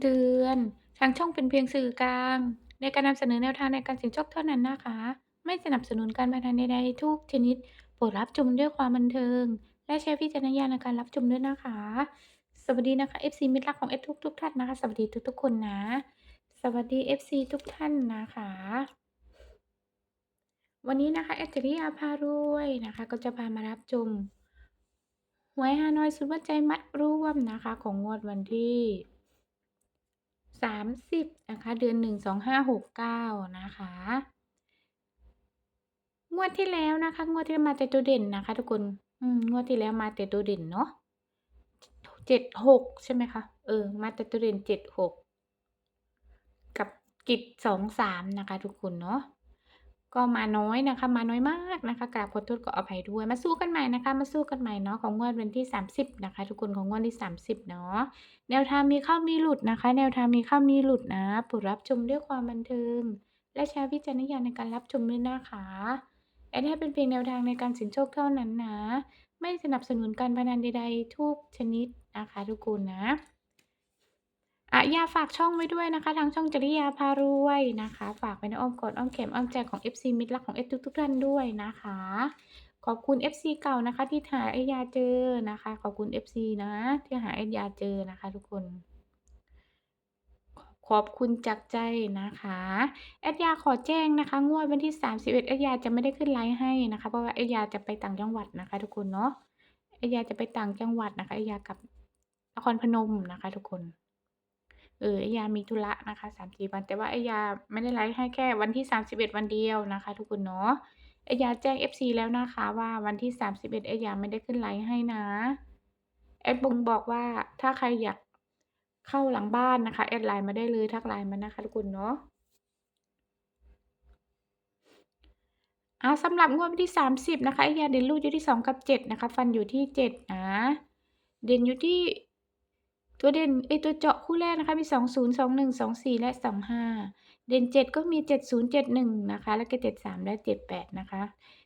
เตือน ทางช่องเป็นเพียงสื่อกลาง ในการนำเสนอแนวทางในการเสี่ยงโชคเท่านั้นนะคะ ไม่สนับสนุนการพนันใดๆทุกชนิด โปรดรับชมด้วยความบันเทิง และใช้วิจารณญาณในการรับชมด้วยนะคะ สวัสดีนะคะ FC มิตรรักของเอสทุกทุกๆท่านนะคะ สวัสดีทุกๆคนนะ สวัสดี FC ทุกท่านนะคะ วันนี้นะคะแอดจริยาพารวยนะคะ ก็จะพามารับชมหวยฮานอยสุดวัดใจมัดร่วมนะคะ ของงวดวันที่ 30นะคะเดือน 1 2569 นะคะ งวดที่แล้วนะคะ งวดที่มาแต่ตัวเด่นนะคะ ทุกคนอืมงวดที่แล้วมาแต่ตัวเด่นเนาะ76ใช่ไหมคะ?เออมาแต่ตัวเด่น76กับกิจ23นะคะ ทุกคนเนาะ ก็มาน้อยนะคะ มาน้อยมากนะคะกราบขอโทษขออภัยด้วย มาสู้กันใหม่นะคะ มาสู้กันใหม่เนาะของงวดวันที่ 30 นะคะ ทุกคนของงวดที่ 30 เนาะแนวทางมีเข้ามีหลุดนะคะ แนวทางมีเข้ามีหลุดนะโปรดรับชมด้วยความบันเทิง และใช้วิจารณญาณในการรับชมด้วยนะคะแอดให้เป็นเพียงแนวทางในการสี่ยงโชคเท่านั้นนะ ไม่สนับสนุนการพนันใดๆทุกชนิดนะคะ ทุกคนนะ อ่าย่าฝากช่องไว้ด้วยนะคะ ทางช่องจริยาพารวยนะคะ ฝากไว้ในอ้อมกอดอ้อมแขนอ้อมใจของ FC มิตรรักของเอสทุกๆท่านด้วยนะคะ ขอบคุณ FC เก่านะคะ ที่หาไอยาเจอนะคะ ขอบคุณ FC นะ ที่หาไอยาเจอนะคะ ทุกคน ขอบคุณจากใจนะคะแอดยาขอแจ้งนะคะ งวดวันที่ 31แอดยาจะไม่ได้ขึ้นไลฟ์ให้นะคะ เพราะว่าแอดยาจะไปต่างจังหวัดนะคะ ทุกคนเนาะแอดยาจะไปต่างจังหวัดนะคะแอดยากับนครพนมนะคะ ทุกคน เออแอยามีธุระนะคะ3-4วัน แต่ว่าแอยาไม่ได้ไลฟ์ให้แค่วันที่31วันเดียวนะคะ ทุกคนเนาะแอยาแจ้ง FC แล้วนะคะว่าวันที่31แอดยาไม่ได้ขึ้นไลฟ์ให้นะแอดบงบอกว่าถ้าใครอยากเข้าหลังบ้านนะคะแอดไลน์มาได้เลยทัก LINE มานะคะ ทุกคนเนาะอ่าสำหรับงวดวันที่ 30 นะคะแอยาเด่นลูกอยู่ที่ 2 กับ 7 นะคะ ฟันอยู่ที่ 7 นะ เด่นอยู่ที่ ตัวเด่นเอ๊ยตัวเจาะคู่แรกนะคะมี 20 21 24 และ 25 เด่น 7 ก็มี 70 71 นะคะ แล้วก็ 73 และ 78 นะคะ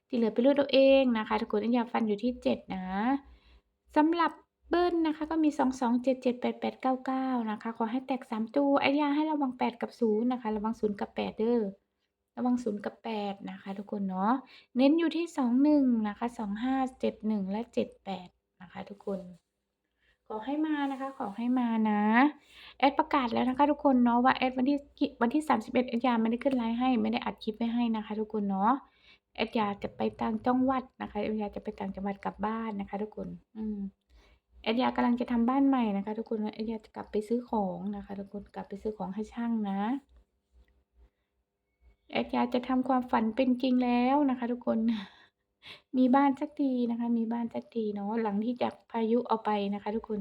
ที่เหลือไปรูดเอาเองนะคะทุกคนแอดยาฟันอยู่ที่ 7 นะสำหรับเบิ้ลนะคะก็มี 22 77 88 99 นะคะ ขอให้แตก 3 ตัวแอดยาให้ระวัง 8 กับ 0 นะคะ ระวัง 0 กับ 8 เด้อระวัง 0 กับ 8 นะคะ ทุกคนเนาะเน้นอยู่ที่ 21 นะคะ 25 71 และ 78 นะคะ ทุกคน อให้มานะคะ ขอให้มานะแอดประกาศแล้วนะคะ ทุกคนเนาะว่าแอดวันที่วันที่ 31แอดยาไม่ได้ขึ้นไลฟ์ให้ไม่ได้อัดคลิปไว้ให้นะคะ ทุกคนเนาะแอดยาจะไปต่างจังหวัดนะคะแอดยาจะไปต่างจังหวัดกลับบ้านนะคะ ทุกคน อืมแอดยากำลังจะทำบ้านใหม่นะคะ ทุกคนแอดยาจะกลับไปซื้อของนะคะ ทุกคนกลับไปซื้อของให้ช่างนะแอดยาจะทำความฝันเป็นจริงแล้วนะคะ ทุกคน มีบ้านสักทีนะคะ มีบ้านสักทีเนาะหลังที่จากพายุเอาไปนะคะ ทุกคน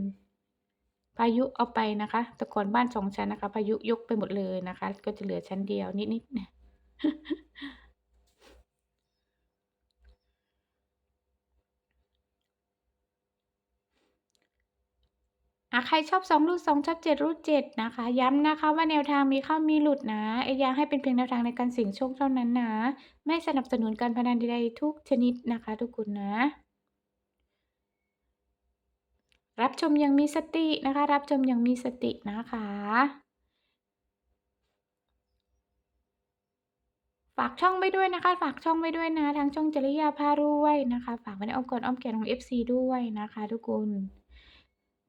พายุเอาไปนะคะ แต่ก่อนบ้านสองชั้นนะคะ พายุยกไปหมดเลยนะคะ ก็จะเหลือชั้นเดียวนิดๆ อ่าใครชอบ2รูด2ชอบ7รูด7นะคะ ย้ำนะคะว่าแนวทางมีเข้ามีหลุดนะแอดยาให้เป็นเพียงแนวทางในการเสี่ยงโชคเท่านั้นนะ ไม่สนับสนุนการพนันใดๆทุกชนิดนะคะ ทุกคนนะ รับชมอย่างมีสตินะคะ รับชมอย่างมีสตินะคะฝากช่องไว้ด้วยนะคะ ฝากช่องไว้ด้วยนะทางช่องจริยาพารวยนะคะ ฝากไว้ในอ้อมกอดอ้อมแขนของ FC ด้วยนะคะ ทุกคน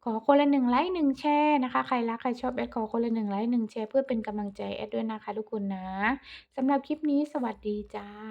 ขอคนละหนึ่งไลค์หนึ่งแชร์นะคะ ใครรักใครชอบแอดขอคนละหนึ่งไลค์หนึ่งแชร์เพื่อเป็นกำลังใจแอดด้วยนะคะทุกคนนะสำหรับคลิปนี้สวัสดีจ้า